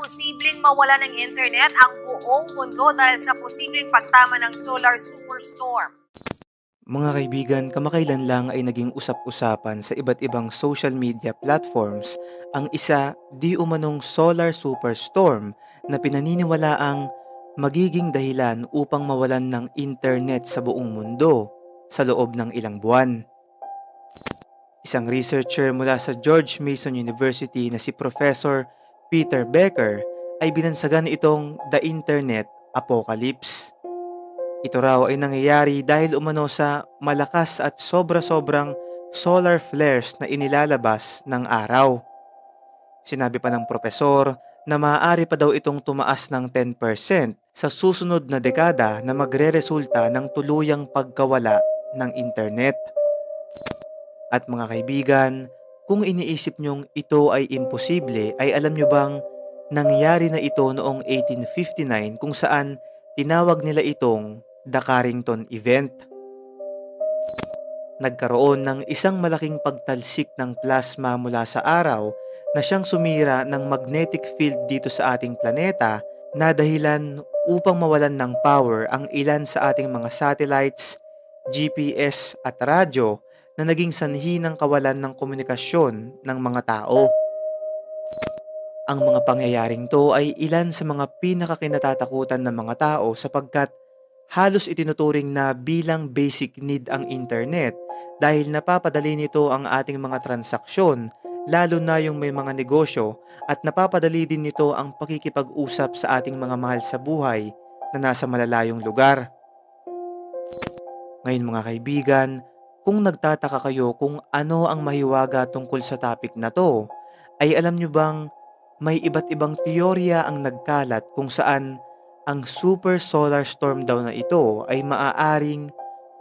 posibleng mawala ng internet ang buong mundo dahil sa posibleng pagtama ng solar superstorm. Mga kaibigan, kamakailan lang ay naging usap-usapan sa iba't ibang social media platforms ang isa di umanong solar superstorm na pinaniniwalaang magiging dahilan upang mawalan ng internet sa buong mundo sa loob ng ilang buwan. Isang researcher mula sa George Mason University na si Professor Peter Becker ay binansagan itong The Internet Apocalypse. Ito raw ay nangyayari dahil umano sa malakas at sobra-sobrang solar flares na inilalabas ng araw. Sinabi pa ng propesor na maaari pa daw itong tumaas ng 10% sa susunod na dekada na magre-resulta ng tuluyang pagkawala ng internet. At mga kaibigan, kung iniisip nyong ito ay imposible, ay alam nyo bang nangyari na ito noong 1859 kung saan tinawag nila itong The Carrington Event. Nagkaroon ng isang malaking pagtalsik ng plasma mula sa araw na siyang sumira ng magnetic field dito sa ating planeta na dahilan upang mawalan ng power ang ilan sa ating mga satellites, GPS at radyo na naging sanhi ng kawalan ng komunikasyon ng mga tao. Ang mga pangyayaring to ay ilan sa mga pinakakinatatakutan ng mga tao sapagkat halos itinuturing na bilang basic need ang internet dahil napapadali nito ang ating mga transaksyon lalo na yung may mga negosyo at napapadali din nito ang pakikipag-usap sa ating mga mahal sa buhay na nasa malalayong lugar. Ngayon mga kaibigan, kung nagtataka kayo kung ano ang mahiwaga tungkol sa topic na to, ay alam nyo bang may iba't ibang teorya ang nagkalat kung saan ang super solar storm daw na ito ay maaaring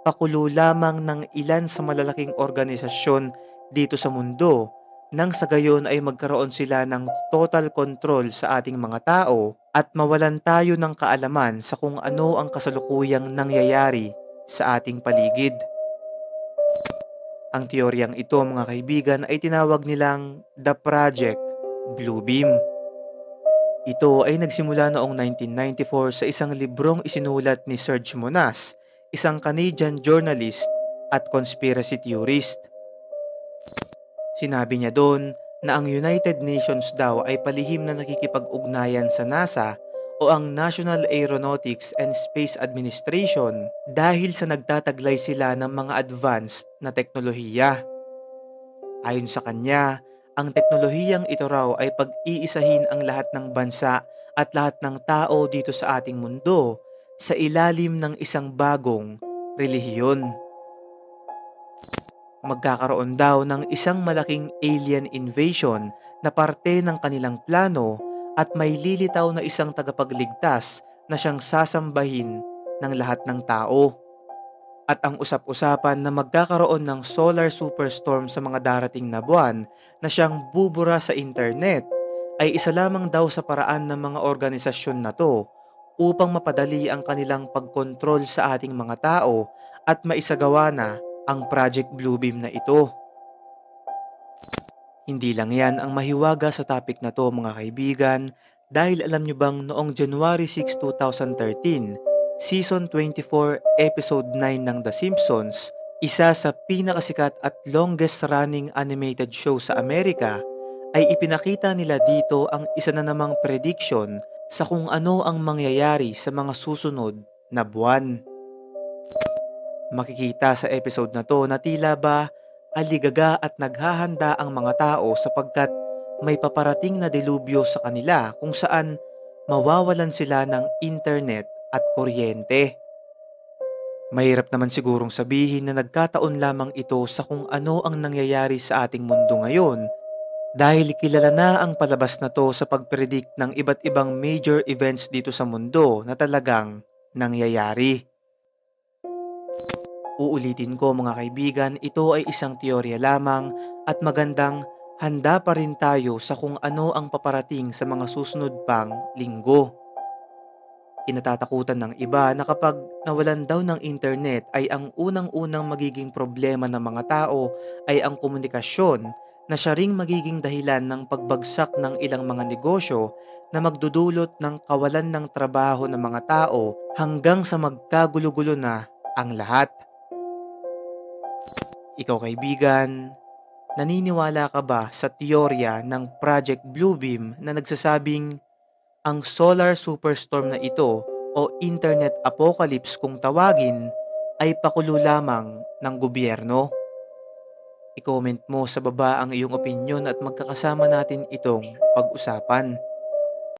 pakulo lamang ng ilan sa malalaking organisasyon dito sa mundo nang sa gayon ay magkaroon sila ng total control sa ating mga tao at mawalan tayo ng kaalaman sa kung ano ang kasalukuyang nangyayari sa ating paligid. Ang teoryang ito mga kaibigan ay tinawag nilang The Project Bluebeam. Ito ay nagsimula noong 1994 sa isang librong isinulat ni Serge Monas, isang Canadian journalist at conspiracy theorist. Sinabi niya doon na ang United Nations daw ay palihim na nakikipag-ugnayan sa NASA o ang National Aeronautics and Space Administration dahil sa nagtataglay sila ng mga advanced na teknolohiya. Ayon sa kanya, ang teknolohiyang ito raw ay pag-iisahin ang lahat ng bansa at lahat ng tao dito sa ating mundo sa ilalim ng isang bagong relihiyon magkakaroon daw ng isang malaking alien invasion na parte ng kanilang plano at may lilitaw na isang tagapagligtas na siyang sasambahin ng lahat ng tao. At ang usap-usapan na magkakaroon ng solar superstorm sa mga darating na buwan na siyang bubura sa internet ay isa lamang daw sa paraan ng mga organisasyon na to upang mapadali ang kanilang pagkontrol sa ating mga tao at maisagawa na ang Project Bluebeam na ito. Hindi lang yan ang mahiwaga sa topic na to mga kaibigan dahil alam nyo bang noong January 6, 2013, Season 24, Episode 9 ng The Simpsons, isa sa pinakasikat at longest running animated show sa Amerika, ay ipinakita nila dito ang isa na namang prediction sa kung ano ang mangyayari sa mga susunod na buwan. Makikita sa episode na to na tila ba aligaga at naghahanda ang mga tao sapagkat may paparating na delubyo sa kanila kung saan mawawalan sila ng internet at kuryente. Mahirap naman sigurong sabihin na nagkataon lamang ito sa kung ano ang nangyayari sa ating mundo ngayon dahil kilala na ang palabas na to sa pagpredict ng iba't ibang major events dito sa mundo na talagang nangyayari. Uulitin ko mga kaibigan, ito ay isang teorya lamang at magandang handa pa rin tayo sa kung ano ang paparating sa mga susunod pang linggo. Kinatatakutan ng iba na kapag nawalan daw ng internet ay ang unang-unang magiging problema ng mga tao ay ang komunikasyon na siya ring magiging dahilan ng pagbagsak ng ilang mga negosyo na magdudulot ng kawalan ng trabaho ng mga tao hanggang sa magkagulo-gulo na ang lahat. Ikaw kaibigan, naniniwala ka ba sa teorya ng Project Bluebeam na nagsasabing ang solar superstorm na ito o internet apocalypse kung tawagin ay pakulo lamang ng gobyerno? I-comment mo sa baba ang iyong opinion at magkakasama natin itong pag-usapan.